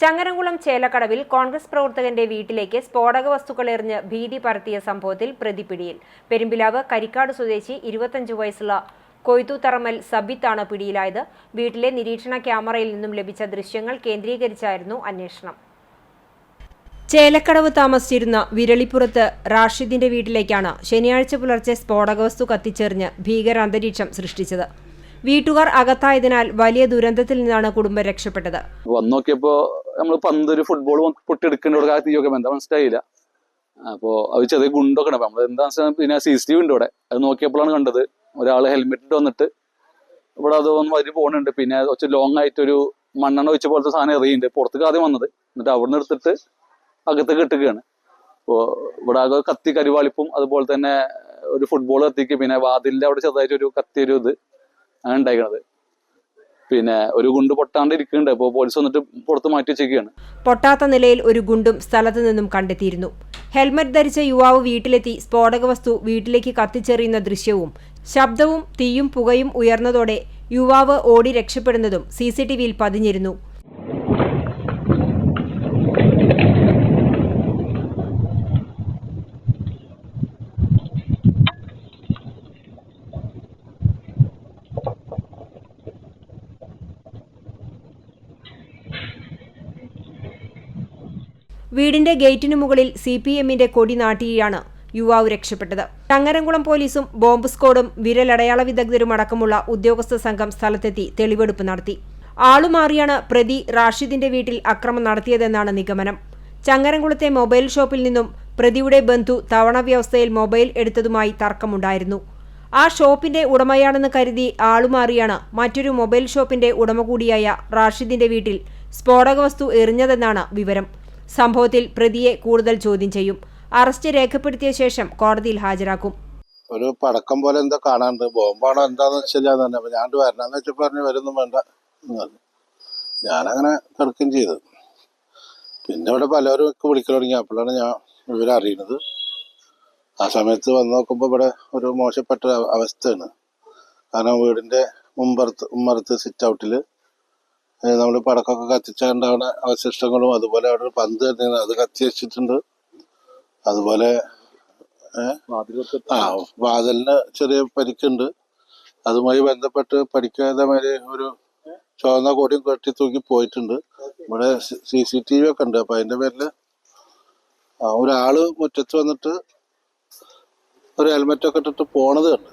ചങ്ങരംകുളം ചേലക്കടവിൽ കോൺഗ്രസ് പ്രവർത്തകന്റെ വീട്ടിലേക്ക് സ്ഫോടക വസ്തുക്കൾ എറിഞ്ഞ് ഭീതി പരത്തിയ സംഭവത്തിൽ പ്രതിപിടിയിൽ. പെരുമ്പിലാവ് കരിക്കാട് സ്വദേശി ഇരുപത്തഞ്ച് വയസ്സുള്ള കൊയ്ത്തുതറമൽ സബിത്താണ് പിടിയിലായത്. വീട്ടിലെ നിരീക്ഷണ ക്യാമറയിൽ നിന്നും ലഭിച്ച ദൃശ്യങ്ങൾ കേന്ദ്രീകരിച്ചായിരുന്നു അന്വേഷണം. ചേലക്കടവ് താമസിച്ചിരുന്ന വിരളിപ്പുറത്ത് റാഷിദിന്റെ വീട്ടിലേക്കാണ് ശനിയാഴ്ച പുലർച്ചെ സ്ഫോടക വസ്തു കത്തിച്ചെറിഞ്ഞ് ഭീകര അന്തരീക്ഷം സൃഷ്ടിച്ചത്. വീട്ടുകാർ അകത്തായതിനാൽ വലിയ ദുരന്തത്തിൽ നിന്നാണ് കുടുംബം രക്ഷപ്പെട്ടത്. വന്ന് നോക്കിയപ്പോ നമ്മൾ പന്ത് ഒരു ഫുട്ബോൾ പൊട്ടിയെടുക്കേണ്ട ഇവിടെ തീയൊക്കെ എന്താ മനസ്സിലായില്ല. അപ്പോ അത് ചെറിയ ഗുണ്ടൊക്കെ ഉണ്ട് നമ്മൾ എന്താ പിന്നെ സി സി ടി വി ഉണ്ട് ഇവിടെ. അത് നോക്കിയപ്പോഴാണ് കണ്ടത്. ഒരാൾ ഹെൽമെറ്റ് ഇട്ട് വന്നിട്ട് ഇവിടെ അത് ഒന്ന് വരി പോകുന്നുണ്ട് പിന്നെ കുറച്ച് ലോങ് ആയിട്ട് ഒരു മണ്ണെണ്ണ ഒഴിച്ച പോലത്തെ സാധനം എറിയുന്നുണ്ട്. പുറത്തേക്ക് ആദ്യം വന്നത്. എന്നിട്ട് അവിടെ നിന്ന് എടുത്തിട്ട് അകത്തേക്ക് ഇട്ടുകയാണ് അപ്പോൾ ഇവിടെ ആകെ കത്തി കരിവാളിപ്പും അതുപോലെ തന്നെ ഒരു ഫുട്ബോൾ കത്തിക്ക് പിന്നെ വാതിലിന്റെ അവിടെ ചെറുതായിട്ട് ഒരു കത്തി ഒരു ഇത് അങ്ങനെ ഉണ്ടായിക്കണത്. പിന്നെ ഒരു ഗുണ്ട് പൊട്ടാണ്ട് ഇരിക്കുന്നുണ്ട്. അപ്പോൾ പോലീസ് വന്നിട്ട് പുറത്ത് മാറ്റി വെച്ചേക്കുകയാണ് പൊട്ടാത്ത നിലയിൽ ഒരു ഗുണ്ടും സ്ഥലത്തു നിന്നും കണ്ടെത്തിയിരുന്നു. ഹെൽമറ്റ് ധരിച്ച യുവാവ് വീട്ടിലെത്തി സ്ഫോടക വസ്തു വീട്ടിലേക്ക് കത്തിച്ചെറിയുന്ന ദൃശ്യവും ശബ്ദവും തീയും പുകയും ഉയർന്നതോടെ യുവാവ് ഓടി രക്ഷപ്പെടുന്നതും സി സി ടി വിയിൽ പതിഞ്ഞിരുന്നു. വീടിന്റെ ഗേറ്റിനു മുകളിൽ സി പി എമ്മിന്റെ കൊടി നാട്ടിയാണ് യുവാവ് രക്ഷപ്പെട്ടത്. ചങ്ങരംകുളം പോലീസും ബോംബ് സ്ക്വാഡും വിരലടയാള വിദഗ്ധരും അടക്കമുള്ള ഉദ്യോഗസ്ഥ സംഘം സ്ഥലത്തെത്തി തെളിവെടുപ്പ് നടത്തി. ആളുമാറിയാണ് പ്രതി റാഷിദിന്റെ വീട്ടിൽ അക്രമം നടത്തിയതെന്നാണ് നിഗമനം. ചങ്ങരംകുളത്തെ മൊബൈൽ ഷോപ്പിൽ നിന്നും പ്രതിയുടെ ബന്ധു തവണ വ്യവസ്ഥയിൽ മൊബൈൽ എടുത്തതുമായി തർക്കമുണ്ടായിരുന്നു. ആ ഷോപ്പിന്റെ ഉടമയാണെന്ന് കരുതി ആളുമാറിയാണ് മറ്റൊരു മൊബൈൽ ഷോപ്പിന്റെ ഉടമ കൂടിയായ റാഷിദിന്റെ വീട്ടിൽ സ്ഫോടക വസ്തു എറിഞ്ഞതെന്നാണ് വിവരം. സംഭവത്തിൽ പ്രതിയെ കൂടുതൽ ചോദ്യം ചെയ്യും. അറസ്റ്റ് രേഖപ്പെടുത്തിയ ശേഷം കോടതിയിൽ ഹാജരാക്കും. ഒരു പടക്കം പോലെ എന്തോ കാണാണ്ട് ബോംബാണോ എന്താന്ന് വെച്ചില്ല തന്നെ. അപ്പൊ ഞാൻ വരണമെന്ന് വെച്ച് പറഞ്ഞു വരുന്നു വേണ്ട ഞാനങ്ങനെ കിടക്കുകയും ചെയ്തു പിന്നെ ഇവിടെ പലരും ഒക്കെ വിളിക്കൽ തുടങ്ങി. അപ്പോഴാണ് ഞാൻ ഇവരെ അറിയുന്നത്. ആ സമയത്ത് വന്ന് നോക്കുമ്പോൾ ഇവിടെ ഒരു മോശപ്പെട്ട അവസ്ഥയാണ്. കാരണം വീടിന്റെ മുമ്പറത്ത് ഉമ്മറത്ത് സിറ്റ് ഔട്ടിൽ നമ്മൾ പടക്കമൊക്കെ അവിടെ അവശിഷ്ടങ്ങളും അതുപോലെ അവിടെ ഒരു പന്ത് തന്നെയാണ് അത് കത്തി വെച്ചിട്ടുണ്ട്. അതുപോലെ ആ വാതിലിന് ചെറിയ പരിക്കുണ്ട്. അതുമായി ബന്ധപ്പെട്ട് പഠിക്കാതെ മാതിരി ഒരു ചുവന്ന കോടിയും കെട്ടി തൂക്കി പോയിട്ടുണ്ട്. ഇവിടെ സി സി ടി വി ഒക്കെ ഉണ്ട്. അപ്പൊ അതിന്റെ പേരിൽ ഒരാൾ മുറ്റത്ത് വന്നിട്ട് ഒരു ഹെൽമെറ്റ് ഒക്കെ ഇട്ടിട്ട് പോണത് കണ്ട്.